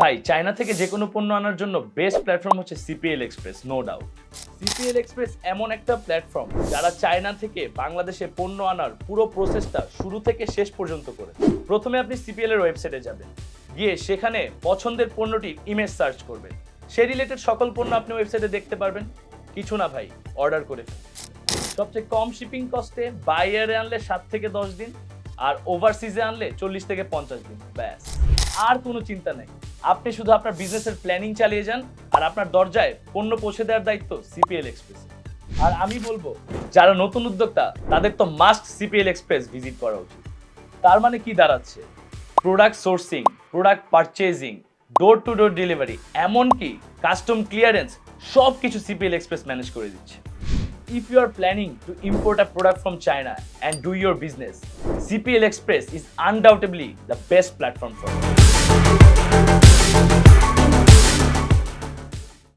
ভাই, চায়না থেকে যে কোনো পণ্য আনার জন্য বেস্ট প্ল্যাটফর্ম হচ্ছে CPL express no doubt CPL express এমন একটা প্ল্যাটফর্ম যারা চায়না থেকে বাংলাদেশে পণ্য আনার পুরো প্রসেসটা শুরু থেকে শেষ পর্যন্ত করে। প্রথমে আপনি সিপিএল এর ওয়েবসাইটে যাবেন। গিয়ে সেখানে পছন্দের পণ্যটির ইমেজ সার্চ করবেন। সে রিলেটেড সকল পণ্য আপনি ওয়েবসাইটে দেখতে পারবেন। কিছু না ভাই অর্ডার করে। সবচেয়ে কম শিপিং কস্টে বাইয়ারে আনলে সাত থেকে দশ দিন, আর ওভারসিজে আনলে চল্লিশ থেকে পঞ্চাশ দিন, ব্যাস। আর কোনো চিন্তা নেই। আপনি শুধু আপনার বিজনেসের প্ল্যানিং চালিয়ে যান আর আপনার দরজায় পণ্য পৌঁছে দেওয়ার দায়িত্ব সিপিএল এক্সপ্রেস আর আমি বলব যারা নতুন উদ্যোক্তা তাদের তো মাস্ট সিপিএল এক্সপ্রেস ভিজিট করা উচিত। তার মানে কি দাঁড়াচ্ছে? Product sourcing product purchasing door to door delivery এমনকি কাস্টম ক্লিয়ারেন্স সব কিছু সিপিএল এক্সপ্রেস ম্যানেজ করে দিচ্ছে। If you are planning to import a product from China and do your business, CPL Express is undoubtedly the best platform for it.